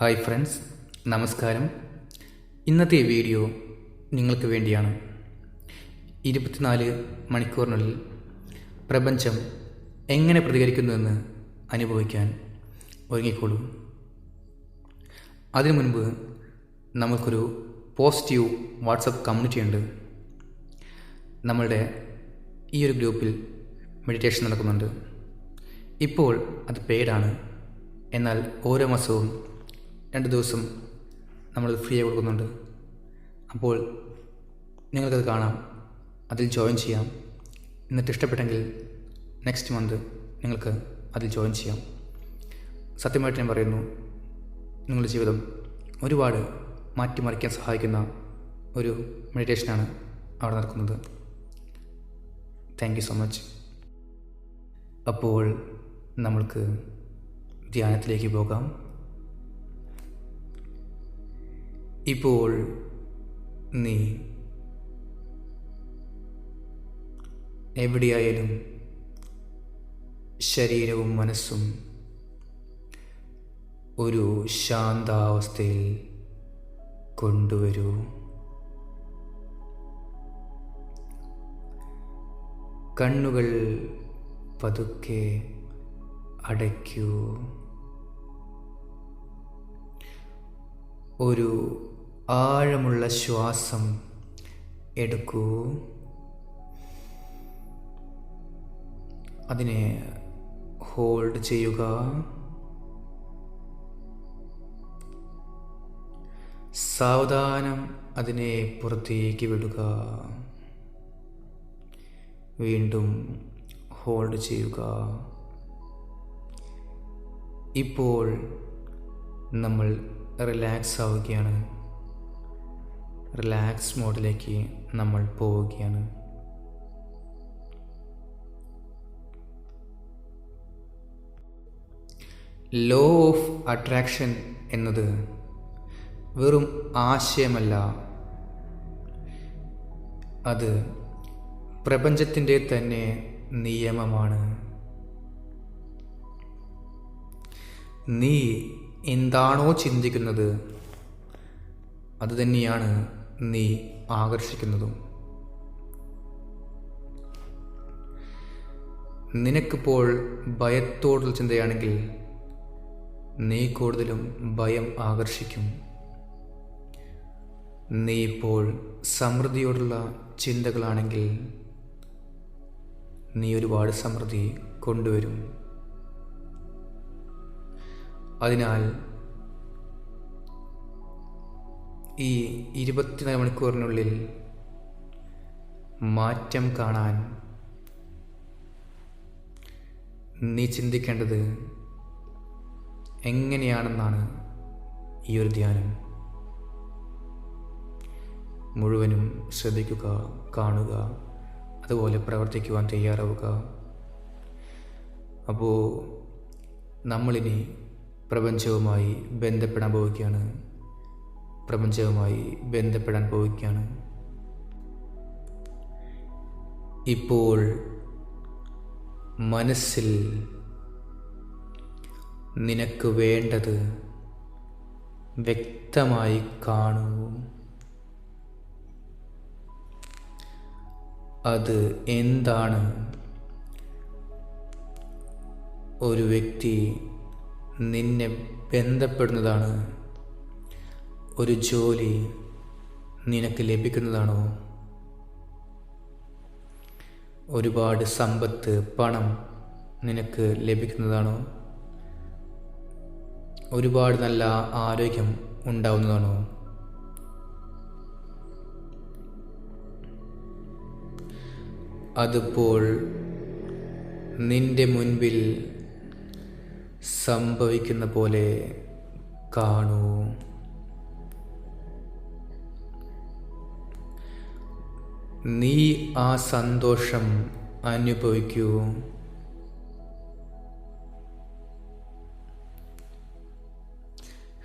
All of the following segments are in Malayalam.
ഹായ് ഫ്രണ്ട്സ് നമസ്കാരം. ഇന്നത്തെ വീഡിയോ നിങ്ങൾക്ക് വേണ്ടിയാണ്. ഇരുപത്തിനാല് മണിക്കൂറിനുള്ളിൽ പ്രപഞ്ചം എങ്ങനെ പ്രതികരിക്കുന്നുവെന്ന് അനുഭവിക്കാൻ ഒരുങ്ങിക്കോളൂ. അതിനു മുൻപ് നമുക്കൊരു പോസിറ്റീവ് വാട്സപ്പ് കമ്മ്യൂണിറ്റി ഉണ്ട്. നമ്മളുടെ ഈ ഒരു ഗ്രൂപ്പിൽ മെഡിറ്റേഷൻ നടക്കുന്നുണ്ട്. ഇപ്പോൾ അത് പെയ്ഡാണ്. എന്നാൽ ഓരോ മാസവും രണ്ട് ദിവസം നമ്മൾ ഫ്രീ ആയി കൊടുക്കുന്നുണ്ട്. അപ്പോൾ നിങ്ങൾക്കത് കാണാം. അതിൽ ജോയിൻ ചെയ്യാം. എന്നിട്ട് ഇഷ്ടപ്പെട്ടെങ്കിൽ നെക്സ്റ്റ് മന്ത് നിങ്ങൾക്ക് അതിൽ ജോയിൻ ചെയ്യാം. സത്യമായിട്ട് ഞാൻ പറയുന്നു നിങ്ങളുടെ ജീവിതം ഒരുപാട് മാറ്റിമറിക്കാൻ സഹായിക്കുന്ന ഒരു മെഡിറ്റേഷനാണ് അവിടെ നടക്കുന്നത്. താങ്ക് യു സോ മച്ച് അപ്പോൾ നമ്മൾക്ക് ധ്യാനത്തിലേക്ക് പോകാം. ഇപ്പോൾ നീ എവിടെയായാലും ശരീരവും മനസ്സും ഒരു ശാന്താവസ്ഥയിൽ കൊണ്ടുവരൂ. കണ്ണുകൾ പതുക്കെ അടയ്ക്കൂ. ഒരു ആഴമുള്ള ശ്വാസം എടുക്കൂ. അതിനെ ഹോൾഡ് ചെയ്യുക. സാവധാനം അതിനെ പുറത്തേക്ക് വിടുക. വീണ്ടും ഹോൾഡ് ചെയ്യുക. ഇപ്പോൾ നമ്മൾ റിലാക്സ് ആവുകയാണ്. റിലാക്സ് മോഡിലേക്ക് നമ്മൾ പോവുകയാണ്. ലോ ഓഫ് അട്രാക്ഷൻ എന്നത് വെറും ആശയമല്ല. അത് പ്രപഞ്ചത്തിന്റെ തന്നെ നിയമമാണ്. നീ എന്താണോ ചിന്തിക്കുന്നത് അതുതന്നെയാണ് നീ ആകർഷിക്കുന്നതും. നിനക്കിപ്പോൾ ഭയത്തോടുള്ള ചിന്തയാണെങ്കിൽ നീ കൂടുതലും ഭയം ആകർഷിക്കും. നീ ഇപ്പോൾ സമൃദ്ധിയോടുള്ള ചിന്തകളാണെങ്കിൽ നീ ഒരുപാട് സമൃദ്ധി കൊണ്ടുവരും. അതിനാൽ ഈ ഇരുപത്തിനാല് മണിക്കൂറിനുള്ളിൽ മാറ്റം കാണാൻ നീ ചിന്തിക്കേണ്ടത് എങ്ങനെയാണെന്നാണ് ഈ ഒരു ധ്യാനം. മുഴുവനും ശ്രദ്ധിക്കുക കാണുക അതുപോലെ പ്രവർത്തിക്കുവാൻ തയ്യാറാവുക. അപ്പോൾ നമ്മളിനി പ്രപഞ്ചവുമായി ബന്ധപ്പെടാൻ പോവുകയാണ്. പ്രപഞ്ചവുമായി ബന്ധപ്പെടാൻ പോവുകയാണ്. ഇപ്പോൾ മനസ്സിൽ നിനക്ക് വേണ്ടത് വ്യക്തമായി കാണൂ. അത് എന്താണ്? ഒരു വ്യക്തി നിന്നെ ബന്ധപ്പെടുന്നതാണ്. ഒരു ജോലി നിനക്ക് ലഭിക്കുന്നതാണോ? ഒരുപാട് സമ്പത്ത് പണം നിനക്ക് ലഭിക്കുന്നതാണോ? ഒരുപാട് നല്ല ആരോഗ്യം ഉണ്ടാവുന്നതാണോ? അതിപ്പോൾ നിന്റെ മുൻപിൽ സംഭവിക്കുന്ന പോലെ കാണൂ. നീ ആ സന്തോഷം അനുഭവിക്കൂ.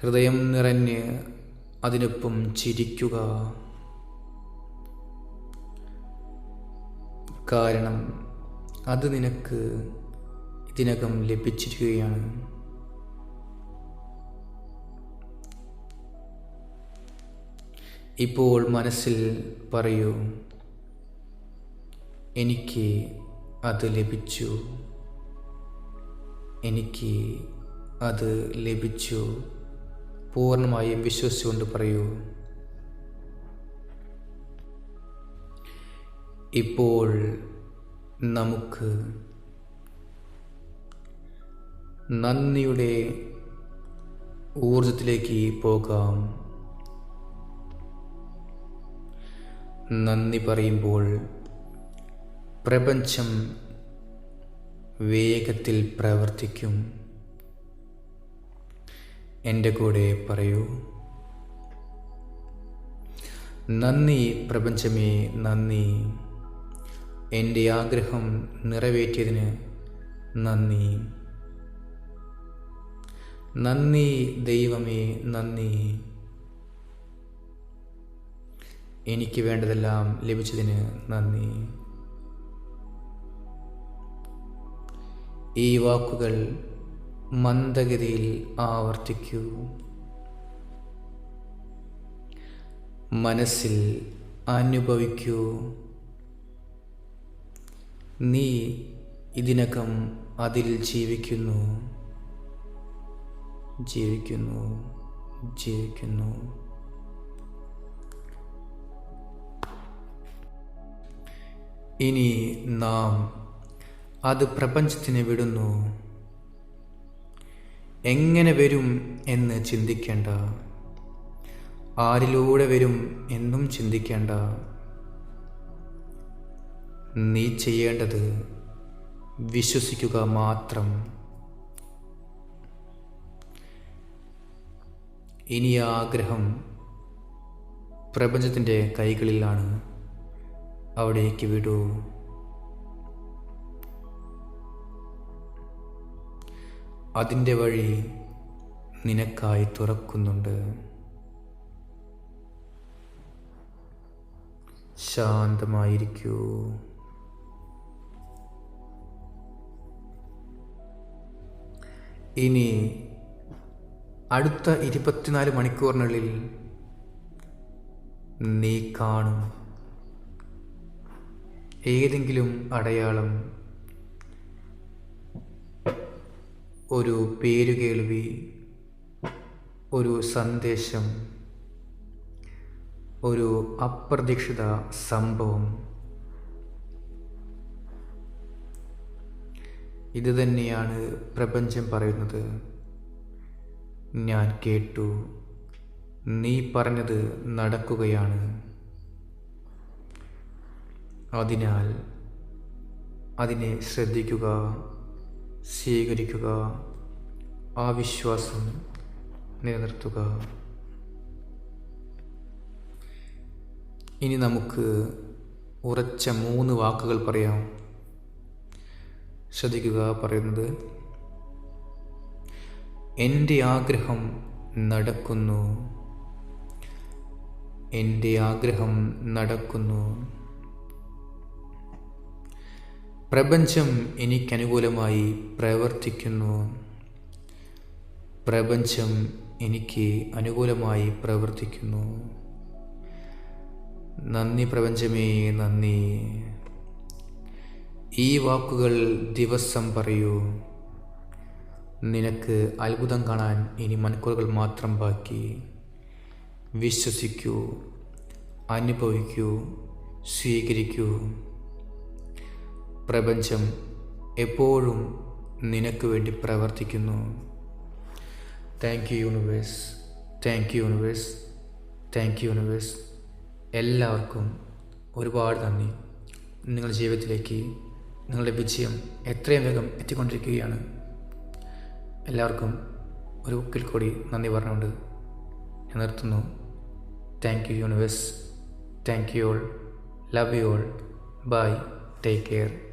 ഹൃദയം നിറഞ്ഞ് അതിനൊപ്പം ചിരിക്കുക. കാരണം അത് നിനക്ക് ഇതിനകം ലഭിച്ചിരിക്കുകയാണ്. ഇപ്പോൾ മനസ്സിൽ പറയൂ എനിക്ക് അത് ലഭിച്ചു. എനിക്ക് അത് ലഭിച്ചു. പൂർണമായും വിശ്വസിച്ചുകൊണ്ട് പറയൂ. ഇപ്പോൾ നമുക്ക് നന്ദിയുടെ ഊർജത്തിലേക്ക് പോകാം. നന്ദി പറയുമ്പോൾ പ്രപഞ്ചം വേഗത്തിൽ പ്രവർത്തിക്കും. എന്റെ കൂടെ പറയൂ. നന്ദി പ്രപഞ്ചമേ നന്ദി. എന്റെ ആഗ്രഹം നിറവേറ്റിയതിന് നന്ദി. നന്ദി ദൈവമേ നന്ദി. എനിക്ക് വേണ്ടതെല്ലാം ലഭിച്ചതിന് നന്ദി. ഈ വാക്കുകൾ മന്ദഗതിയിൽ ആവർത്തിക്കൂ. മനസ്സിൽ അനുഭവിക്കൂ. നീ ഇതിനകം അതിൽ ജീവിക്കുന്നു. ജീവിക്കുന്നു. ജീവിക്കുന്നു. ഇനി നാം അത് പ്രപഞ്ചത്തിന് വിടുന്നു. എങ്ങനെ വരും എന്ന് ചിന്തിക്കേണ്ട. ആരിലൂടെ വരും എന്നും ചിന്തിക്കേണ്ട. നീ ചെയ്യേണ്ടത് വിശ്വസിക്കുക മാത്രം. ഇനി ആഗ്രഹം പ്രപഞ്ചത്തിന്റെ കൈകളിലാണ് അവിടേക്ക് വിടൂ. അതിന്റെ വഴി നിനക്കായി തുറക്കുന്നുണ്ട്. ശാന്തമായിരിക്കൂ. ഇനി അടുത്ത ഇരുപത്തിനാല് മണിക്കൂറിനുള്ളിൽ നീ കാണും. ഏതെങ്കിലും അടയാളം ഒരു പേരുകേൾവി ഒരു സന്ദേശം ഒരു അപ്രതീക്ഷിത സംഭവം. ഇത് തന്നെയാണ് പ്രപഞ്ചം പറയുന്നത്. ഞാൻ കേട്ടു. നീ പറഞ്ഞത് നടക്കുകയാണ്. അതിനാൽ അതിനെ ശ്രദ്ധിക്കുക. സ്വീകരിക്കുക ആ വിശ്വാസം നിലനിർത്തുക. ഇനി നമുക്ക് ഉറച്ച മൂന്ന് വാക്കുകൾ പറയാം. ശ്രദ്ധിക്കുക പറയുന്നത് എന്റെ ആഗ്രഹം നടക്കുന്നു. എന്റെ ആഗ്രഹം നടക്കുന്നു. പ്രപഞ്ചം എനിക്കനുകൂലമായി പ്രവർത്തിക്കുന്നു. പ്രപഞ്ചം എനിക്ക് അനുകൂലമായി പ്രവർത്തിക്കുന്നു. നന്ദി പ്രപഞ്ചമേ നന്ദി. ഈ വാക്കുകൾ ദിവസം പറയൂ. നിനക്ക് അത്ഭുതം കാണാൻ ഇനി മണിക്കൂറുകൾ മാത്രം ബാക്കി. വിശ്വസിക്കൂ അനുഭവിക്കൂ സ്വീകരിക്കൂ. പ്രപഞ്ചം എപ്പോഴും നിനക്ക് വേണ്ടി പ്രവർത്തിക്കുന്നു. Thank you universe thank you universe thank you universe എല്ലാവർക്കും ഒരുപാട് നന്ദി. നിങ്ങളുടെ ജീവിതത്തിലേക്ക് നിങ്ങളുടെ വിജയം എത്രയും വേഗം എത്തിക്കൊണ്ടിരിക്കുകയാണ്. എല്ലാവർക്കും ഒരു ബുക്കിൽ കൂടി നന്ദി പറഞ്ഞുകൊണ്ട് ഞാൻ നിർത്തുന്നു. Thank you universe thank you all love you all bye take care